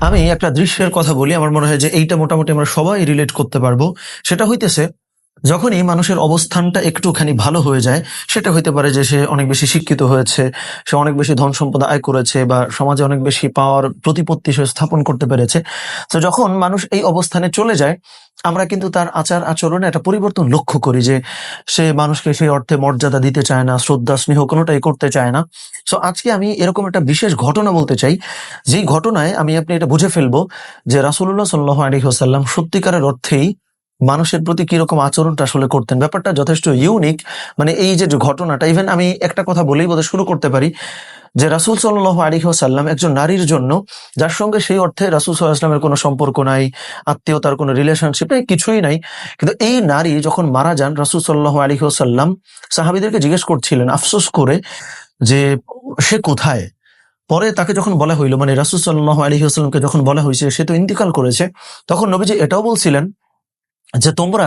আমি একটা দৃশ্যের কথা বলি, আমার মনে হয় যে এইটা মোটামুটি আমরা সবাই রিলেট করতে পারব। সেটা হইতেছে যখনই মানুষের অবস্থানটা একটুখানি ভালো হয়ে যায়, সেটা হইতে পারে যে সে অনেক বেশি শিক্ষিত হয়েছে, সে অনেক বেশি ধন সম্পদ আয় করেছে বা সমাজে অনেক বেশি পাওয়ার প্রতিপত্তি সে স্থাপন করতে পেরেছে। তো যখন মানুষ এই অবস্থানে চলে যায়, আমরা কিন্তু তার আচার আচরণে একটা পরিবর্তন লক্ষ্য করি যে সে মানুষকে সেই অর্থে মর্যাদা দিতে চায় না, শ্রদ্ধা, স্নেহ কোনোটাই করতে চায় না। সো আজকে আমি এরকম একটা বিশেষ ঘটনা বলতে চাই, যেই ঘটনায় আমি আপনি এটা বুঝে ফেলব যে রাসুল্লাহ সাল্লাহ আলী হোসাল্লাম সত্যিকারের অর্থেই মানুষের প্রতি কীরকম আচরণটা আসলে করতেন? ব্যাপারটা যথেষ্ট ইউনিক মানে এই যে ঘটনাটা ইভেন আমি একটা কথা বলেই বোধহয় শুরু করতে পারি যে রাসুল সাল্লাহ আলী সাল্লাম একজন নারীর জন্য, যার সঙ্গে সেই অর্থে রাসুল সাল্লাহামের কোনো সম্পর্ক নাই আত্মীয়তার কোনো রিলেশনশিপ নেই, কিছুই নাই। কিন্তু এই নারী যখন মারা যান, রাসুল সাল্লাহ আলী সাল্লাম সাহাবিদেরকে জিজ্ঞেস করছিলেন, আফসোস করে যে সে কোথায়? পরে তাকে যখন বলা হইল মানে রাসুল সাল্লাহ আলী আসসালামকে যখন বলা হয়েছে সে তো ইন্তিকাল করেছে, তখন নবীজি এটাও বলছিলেন যে তোমরা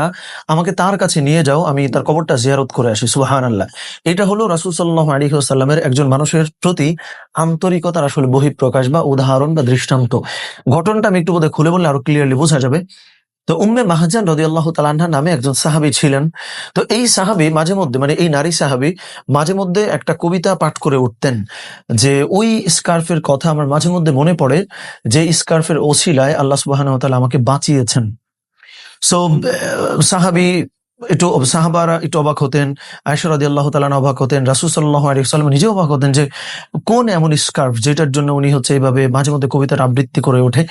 আমাকে তার কাছে নিয়ে যাও, আমি তার কবরটা জিয়ারত করে আসি সুহান আল্লাহ এটা হলো রাসুল সাল্লাহ আলী সাল্লামের একজন মানুষের প্রতি আন্তরিকতার আসলে বহিঃপ্রকাশ বা উদাহরণ বা দৃষ্টান্ত। ঘটনাটা আমি একটু বোধহয় খুলে বললে আরও ক্লিয়ারলি বোঝা যাবে। তো উম্মে মাহাজান রদি আল্লাহ তালান্না নামে একজন সাহাবি ছিলেন। তো এই সাহাবি মাঝে মধ্যে মানে এই নারী সাহাবি মাঝে মধ্যে একটা কবিতা পাঠ করে উঠতেন, যে ওই স্কার্ফের কথা আমার মাঝে মধ্যে মনে পড়ে যে স্কার্ফের ওসিলায় আল্লাহ সুবাহ আমাকে বাঁচিয়েছেন। সো সাহাবি একটু সাহাবারা একটু অবাক হতেন আয়সা রাদি আল্লাহ তালান অবাক হতেন, রাসুল সাল্লাহ আলিয়াল্লাম নিজেও অবাক হতেন যে কোন এমন স্কার্ফ যেটার জন্য উনি হচ্ছে এইভাবে মাঝে মধ্যে কবিতার আবৃত্তি করে ওঠে।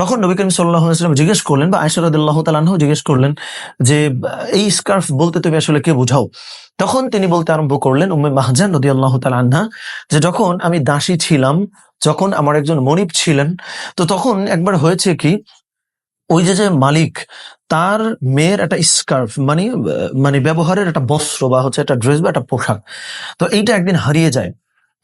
তখন নবী করিম সাল্লাহ ইসলাম জিজ্ঞেস করলেন বা আয়সা রাদি আল্লাহ তালানহ জিজ্ঞেস করলেন যে, এই স্কার্ফ বলতে তুমি আসলে কে বুঝাও? তখন তিনি বলতে আরম্ভ করলেন উম্মে মাহজান নদী আল্লাহ তালান্না যে, যখন আমি দাসী ছিলাম, যখন আমার একজন মনিব ছিলেন, তো তখন একবার হয়েছে কি ওই যে যে মালিক, তার মেয়ের একটা স্কার্ফ মানে মানে ব্যবহারের একটা বস্ত্র বা হচ্ছে একটা ড্রেস বা একটা পোশাক, তো এইটা একদিন হারিয়ে যায়।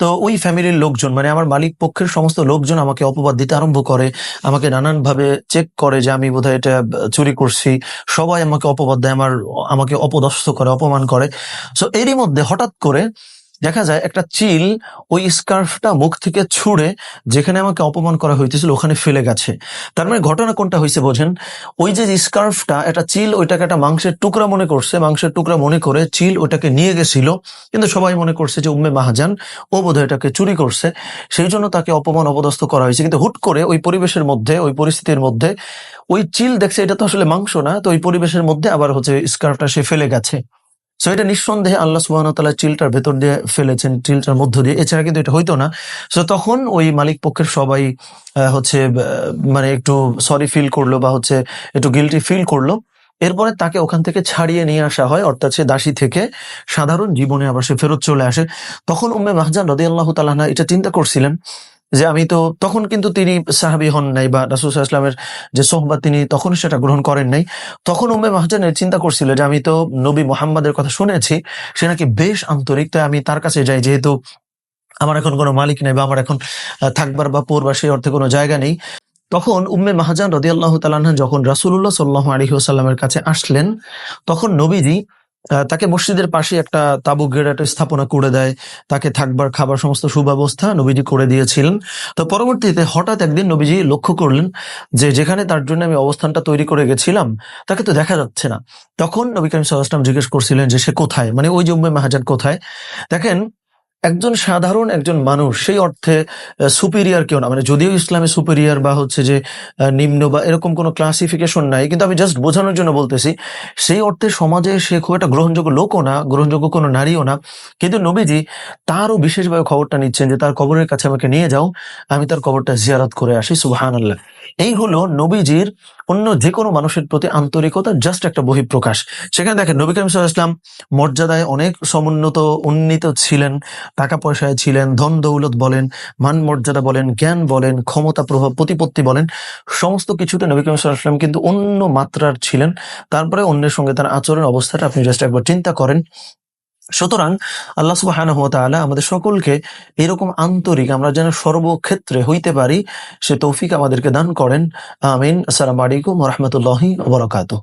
তো ওই ফ্যামিলির লোকজন মানে আমার মালিক পক্ষের সমস্ত লোকজন আমাকে অপবাদ দিতে আরম্ভ করে, আমাকে নানান ভাবে চেক করে যে আমি বোধহয় এটা চুরি করছি। সবাই আমাকে অপবাদ দেয়, আমার, আমাকে অপদস্থ করে, অপমান করে। সো এরই মধ্যে হঠাৎ করে দেখা যায় একটা চিল ওই স্কার্ফটা মুখ থেকে ছুঁড়ে যেখানে আমাকে অপমান করা হইতেছিল ওখানে ফেলে গেছে। তার মানে ঘটনা কোনটা হয়েছে বোঝেন? ওই যে স্কার্ফটা, একটা চিল ওইটাকে একটা মাংসের টুকরা মনে করছে, মাংসের টুকরা মনে করে চিল ওটাকে নিয়ে গেছিল। কিন্তু সবাই মনে করছে যে উম্মে মাহাজান, ও বোধহয় এটাকে চুরি করছে। সেই জন্য তাকে অপমান অপদস্থ করা হয়েছে। কিন্তু হুট করে ওই পরিবেশের মধ্যে, ওই পরিস্থিতির মধ্যে ওই চিল দেখছে এটা তো আসলে মাংস না, তো ওই পরিবেশের মধ্যে আবার হচ্ছে স্কার্ফটা সে ফেলে গেছে। সো এটা নিঃসন্দেহে আল্লাহ সুবাহতাল্লাহ চিলটার ভেতর দিয়ে ফেলেছেন, চিলটার মধ্য দিয়ে। এছাড়া কিন্তু এটা হইতো না। সো তখন ওই মালিক পক্ষের সবাই হচ্ছে মানে একটু সরি ফিল করল বা হচ্ছে একটু গিলটি ফিল করল। এরপরে তাকে ওখান থেকে ছাড়িয়ে নিয়ে আসা হয়, অর্থাৎ সে দাসী থেকে। সাধারণ জীবনে আবার সে ফেরত চলে আসে। তখন উম্মে মাহজান রদি আল্লাহ তালাহা এটা চিন্তা করছিলেন যে আমি তো তখন কিন্তু তিনি সাহাবি হন নাই বা রাসুল ইসলামের যে সোহবাদ তিনি তখন সেটা গ্রহণ করেন নাই। তখন উম্মে মাহজানের চিন্তা করছিল যে আমি তো নবী মোহাম্মদের কথা শুনেছি, সে নাকি বেশ আন্তরিক, তাই আমি তার কাছে যাই, যেহেতু আমার এখন কোনো মালিক নেই বা আমার এখন থাকবার বা পড়বার সেই অর্থে কোনো জায়গা নেই। তখন উম্মে মাহাজান রদি আল্লাহ যখন রাসুল্লাহ সাল্লাহ আলী সাল্লামের কাছে আসলেন, তখন নবীজি তাকে মসজিদের পাশে একটা তাবু একটা স্থাপনা করে দেয়। তাকে থাকবার, খাবার সমস্ত সুব্যবস্থা নবীজি করে দিয়েছিলেন। তো পরবর্তীতে হঠাৎ একদিন নবীজি লক্ষ্য করলেন যে যেখানে তার জন্য আমি অবস্থানটা তৈরি করে গেছিলাম, তাকে তো দেখা যাচ্ছে না। তখন নবী করিম সাল্লাহাম জিজ্ঞেস করছিলেন যে সে কোথায়? মানে ওই জম্মে মাহাজান কোথায়? দেখেন একজন সাধারণ একজন মানুষ, সেই অর্থে সুপিরিয়ার কেউ না। মানে যদিও ইসলামে সুপিরিয়ার বা হচ্ছে যে নিম্ন বা এরকম কোনো ক্লাসিফিকেশন নাই, কিন্তু আমি জাস্ট বোঝানোর জন্য বলতেছি, সেই অর্থে সমাজে সে খুব একটা গ্রহণযোগ্য লোকও না, গ্রহণযোগ্য কোনো নারীও না। কিন্তু নবীজি তারও বিশেষভাবে খবরটা নিচ্ছেন যে, তার কবরের কাছে আমাকে নিয়ে যাও, আমি তার কবরটা জিয়ারত করে আসি সুবাহান আল্লাহ এই হলো নবীজির অন্য যে কোনো মানুষের প্রতি আন্তরিকতা জাস্ট একটা বহিঃপ্রকাশ। সেখানে দেখেন নবী করিম ইসলাম মর্যাদায় অনেক সমুন্নত, উন্নীত ছিলেন, টাকা পয়সায় ছিলেন, ধন দৌলত বলেন, মান মর্যাদা বলেন, জ্ঞান বলেন, ক্ষমতা প্রভাব, প্রতিপত্তি বলেন, সমস্ত কিছুতে নবী করিম সাল্লাম কিন্তু অন্য মাত্রার ছিলেন। তারপরে অন্যের সঙ্গে তার আচরণ অবস্থাটা আপনি জাস্ট একবার চিন্তা করেন। সুতরাং আল্লাহ সুবাহ আমাদের সকলকে এরকম আন্তরিক, আমরা যেন সর্বক্ষেত্রে হইতে পারি, সে তৌফিক আমাদেরকে দান করেন। আমিন। আসসালামু আলাইকুম রহমতুল্লাহি বরকাত